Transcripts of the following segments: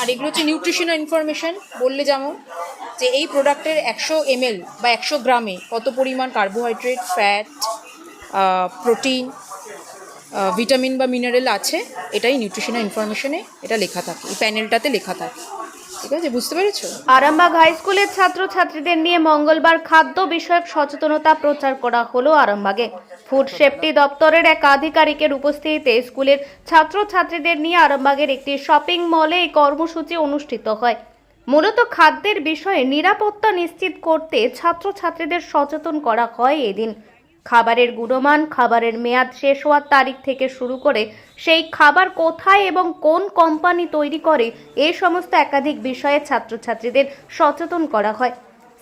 আর এগুলো হচ্ছে nutritional information বললে যেমন যে এই প্রোডাক্টের একশো এমএল বা একশো গ্রামে কত পরিমাণ কার্বোহাইড্রেট ফ্যাট প্রোটিন ভিটামিন বা মিনারেল আছে, এটাই নিউট্রিশনাল ইনফরমেশনে এটা লেখা থাকে, এই প্যানেলটাতে লেখা থাকে। ঠিক আছে আরামবাগ হাই স্কুলের ছাত্রছাত্রীদের নিয়ে মঙ্গলবার খাদ্য বিষয়ক সচেতনতা প্রচার করা হলো আরামবাগে। ফুড সেফটি দপ্তরের এক আধিকারিকের উপস্থিতিতে স্কুলের ছাত্রছাত্রীদের নিয়ে আরামবাগের একটি শপিং মলে এই কর্মসূচি অনুষ্ঠিত হয়। মূলত খাদ্যের বিষয়ে নিরাপত্তা নিশ্চিত করতে ছাত্রছাত্রীদের সচেতন করা হয় এদিন। খাবারের গুণমান, খাবারের মেয়াদ শেষ হওয়ার তারিখ থেকে শুরু করে সেই খাবার কোথায় এবং কোন কোম্পানি তৈরি করে এই সমস্ত একাধিক বিষয়ে ছাত্রছাত্রীদের সচেতন করা হয়।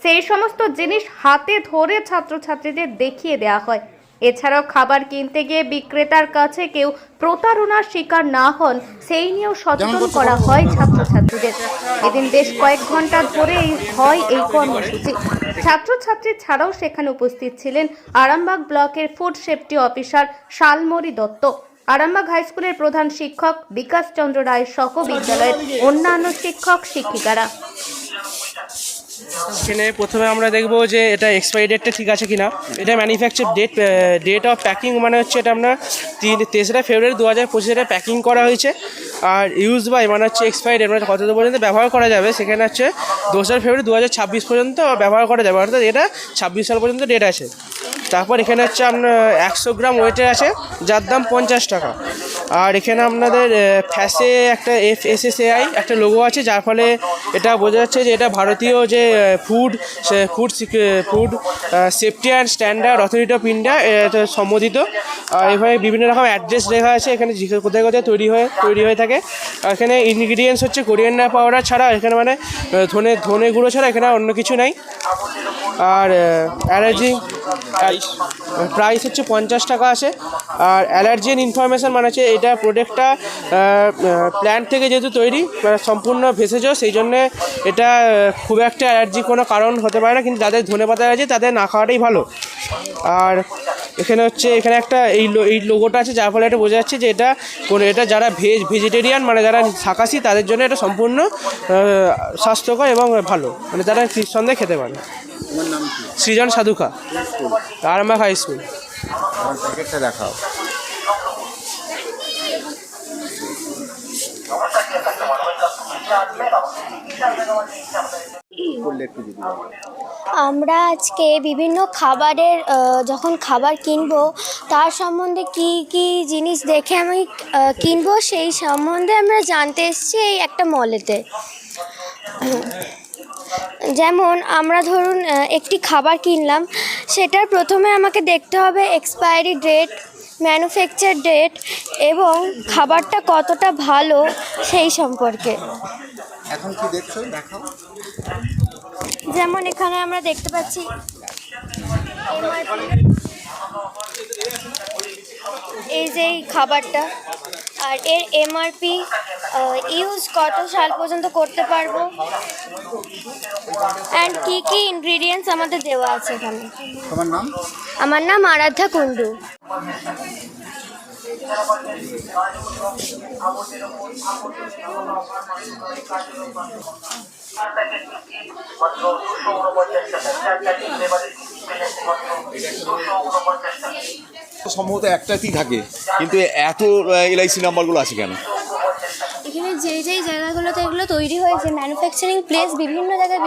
সেই সমস্ত জিনিস হাতে ধরে ছাত্রছাত্রীদের দেখিয়ে দেওয়া হয়। এছাড়াও খাবার কিনতে গিয়ে বিক্রেতার কাছে কেউ প্রতারণার শিকার না হন সেই নিয়েও সচেতন করা হয় ছাত্রছাত্রীদের। এদিন বেশ কয়েক ঘণ্টা ধরে হয় এই কর্মসূচি। ছাত্রছাত্রী ছাড়াও সেখানে উপস্থিত ছিলেন আরামবাগ ব্লকের food safety officer Shalmari Dutta. Arambagh high স্কুলের প্রধান শিক্ষক বিকাশ চন্দ্র রায় সহ বিদ্যালয়ের অন্যান্য শিক্ষক শিক্ষিকারা। এখানে প্রথমে আমরা দেখব যে এটা এক্সপায়ারি ডেটটা ঠিক আছে কিনা। এটা manufacture date date of packing মানে হচ্ছে এটা আপনার তিন, তেসরা ফেব্রুয়ারি দু হাজার পঁচিশে প্যাকিং করা হয়েছে। আর ইউজ বাই মানে হচ্ছে এক্সপায়ারি ডেট মানে কত পর্যন্ত ব্যবহার করা যাবে, সেখানে হচ্ছে দোসরা ফেব্রুয়ারি দু হাজার ছাব্বিশ পর্যন্ত ব্যবহার করা যাবে, অর্থাৎ এটা ছাব্বিশ সাল পর্যন্ত ডেট আছে। তারপর এখানে হচ্ছে আপনার একশো গ্রাম ওয়েটের আছে, যার দাম পঞ্চাশ টাকা। আর এখানে আপনাদের ফ্যাসে একটা এফ এস এস এআই একটা লোগো আছে, যার ফলে এটা বোঝা যাচ্ছে যে এটা ভারতীয় যে food food food safety and standard authority of India সম্বোধিত আর এভাবে বিভিন্ন রকম অ্যাড্রেস লেখা আছে, এখানে কোথায় কোথায় তৈরি হয়ে তৈরি হয়ে থাকে। এখানে ইনগ্রিডিয়েন্টস হচ্ছে কোরিয়ান্ডার পাউডার ছাড়া, এখানে মানে ধনে ধনে গুঁড়ো ছাড়া এখানে অন্য কিছু নাই। আর অ্যালার্জি প্রাইস হচ্ছে পঞ্চাশ টাকা আছে আর অ্যালার্জেন ইনফরমেশান মানে হচ্ছে এটা প্রোডাক্টটা প্ল্যান্ট থেকে যেহেতু তৈরি মানে সম্পূর্ণ ভেষজ, সেই জন্যে এটা খুব একটা অ্যালার্জি কোনো কারণ হতে পারে না। কিন্তু যাদের ধনে পাতা আছে তাদের না খাওয়াটাই ভালো। আর এখানে হচ্ছে এখানে একটা এই এই লোগোটা আছে যার ফলে এটা বোঝা যাচ্ছে যে এটা কোনো এটা যারা ভেজ ভেজিটেরিয়ান মানে যারা শাকাশি তাদের জন্য এটা সম্পূর্ণ স্বাস্থ্যকর এবং ভালো। মানে যারা নিঃসন্দেহে খেতে পারে। সৃজন সাধুকা আরামবাগ হাই স্কুল দেখাও। বললে একটু। আমরা আজকে বিভিন্ন খাবারের যখন খাবার কিনবো, তার সম্বন্ধে কি কি জিনিস দেখে আমি কিনবো সেই সম্বন্ধে আমরা জানতে এসেছি এই একটা মলেতে। যেমন আমরা ধরুন একটি খাবার কিনলাম, সেটার প্রথমে আমাকে দেখতে হবে এক্সপায়ারি ডেট ম্যানুফ্যাকচার ডেট এবং খাবারটা কতটা ভালো সেই সম্পর্কে। এখন কি দেখছ? দেখাও। যেমন এখানে আমরা দেখতে পাচ্ছি এই যে এই খাবারটা আর এর এমআরপি ইউজ কত সাল পর্যন্ত করতে পারব? অ্যান্ড কি কি ইনগ্রিডিয়েন্টস আমাদের দেওয়া আছে এখানে? তোমার নাম? আমার নাম আরাধ্যা সম্ভবত একটাতেই থাকে। কিন্তু এত এলআইসি নাম্বারগুলো আছে কেন? এখানে যেই যেই জায়গাগুলোতে এগুলো তৈরি হয়েছে ম্যানুফ্যাকচারিং প্লেস বিভিন্ন জায়গায়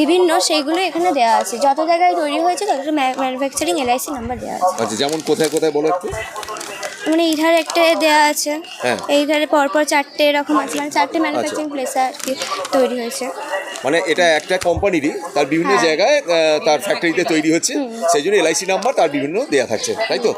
বিভিন্ন সেইগুলো এখানে দেওয়া আছে। যত জায়গায় তৈরি হয়েছে ততটা ম্যানুফ্যাকচারিং এলআইসি নাম্বার দেওয়া আছে। আচ্ছা যেমন কোথায় কোথায় বলো একটু? মানে এই ধারে একটা দেওয়া আছে। হ্যাঁ। এই ধারে পরপর চারটে এরকম আছে। মানে চারটে ম্যানুফ্যাকচারিং প্লেস আর কি তৈরি হয়েছে। মানে এটা একটা কোম্পানিরই তার বিভিন্ন হ্যাঁ। জায়গায় তার ফ্যাক্টরিতে তৈরি হচ্ছে। সেই জন্য এলআইসি নাম্বার তার বিভিন্ন দেওয়া থাকছে তাই তো?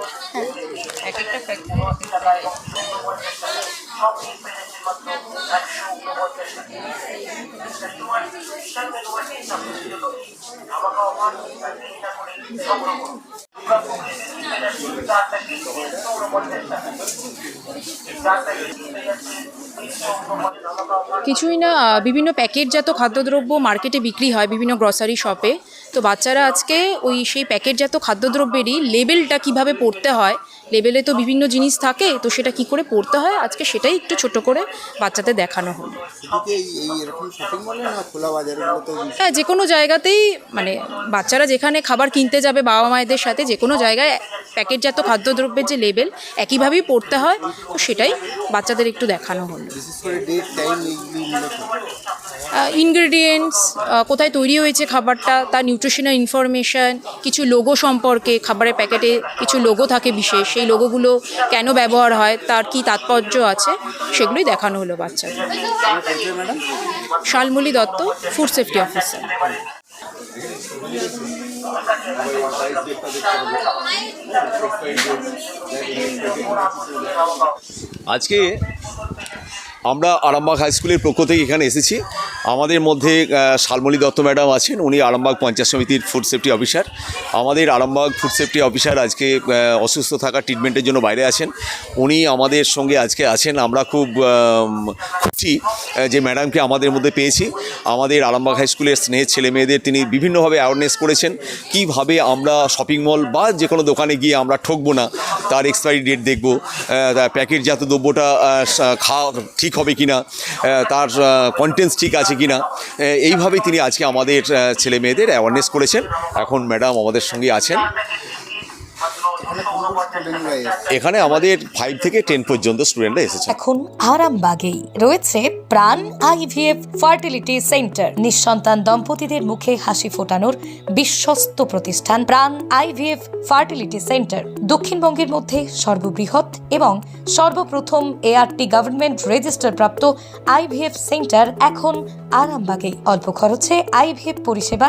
কিছুই না বিভিন্ন প্যাকেটজাত খাদ্যদ্রব্য মার্কেটে বিক্রি হয় বিভিন্ন গ্রসারি শপে তো বাচ্চারা আজকে ওই সেই প্যাকেটজাত খাদ্যদ্রব্যেরই লেবেলটা কীভাবে পড়তে হয় লেবেলে তো বিভিন্ন জিনিস থাকে তো সেটা কি করে পড়তে হয়? আজকে সেটাই একটু ছোট করে বাচ্চাদের দেখানো হলো। হ্যাঁ যে কোনো জায়গাতেই মানে বাচ্চারা যেখানে খাবার কিনতে যাবে বাবা মায়েদের সাথে যে কোনো জায়গায় প্যাকেটজাত খাদ্যদ্রব্যের যে লেবেল একইভাবেই পড়তে হয়। তো সেটাই বাচ্চাদের একটু দেখানো হলো। ইনগ্রেডিয়েন্টস কোথায় তৈরি হয়েছে খাবারটা, তার নিউট্রিশনাল ইনফরমেশন কিছু লোগো সম্পর্কে, খাবারের প্যাকেটে কিছু লোগো থাকে বিশেষ, সেই লোগোগুলো কেন ব্যবহার হয়, তার কি তাৎপর্য আছে, সেগুলোই দেখানো হলো madam Shalmali Dutta food safety officer আজকে আমরা আরামবাগ হাই স্কুলের পক্ষ থেকে এখানে এসেছি। আমাদের মধ্যে শালমলী দত্ত ম্যাডাম আছেন, উনি আরামবাগ পঞ্চায়েত সমিতির ফুড সেফটি অফিসার আমাদের আরামবাগ ফুড সেফটি অফিসার আজকে অসুস্থ থাকা ট্রিটমেন্টের জন্য বাইরে আছেন। উনি আমাদের সঙ্গে আজকে আছেন, আমরা খুব খুশি যে ম্যাডামকে আমাদের মধ্যে পেয়েছি। আমাদের আরামবাগ হাই স্কুলের স্নেহের ছেলে মেয়েদের তিনি বিভিন্নভাবে অ্যাওয়ারনেস করেছেন, কীভাবে আমরা শপিং মল বা যে কোনো দোকানে গিয়ে আমরা ঠকবো না, তার এক্সপায়ারি ডেট দেখব প্যাকেটজাত দ্রব্যটা সা- খাওয়া ঠিক হবে কি না তার কন্টেন্টস ঠিক আছে কি না এইভাবেই তিনি আজকে আমাদের ছেলে মেয়েদের অ্যাওয়ারনেস করেছেন। এখন ম্যাডাম আমাদের সঙ্গে আছেন। এখানে এসছে আমাদের ফাইভ থেকে টেন পর্যন্ত স্টুডেন্টরা এসেছেন। এখন আরামবাগেই রয়েছে প্রাণ আইভিএফ ফার্টিলিটি সেন্টার। নিঃসন্তান দম্পতিদের মুখে হাসি ফোটানোর বিশ্বস্ত প্রতিষ্ঠান প্রাণ আইভিএফ ফার্টিলিটি সেন্টার। দক্ষিণবঙ্গের মধ্যে সর্ববৃহৎ এবং সর্বপ্রথম এআরটি গভর্নমেন্ট রেজিস্টার প্রাপ্ত আইভিএফ সেন্টার এখন আরামবাগেই। অল্প খরচে আইভিএফ পরিষেবা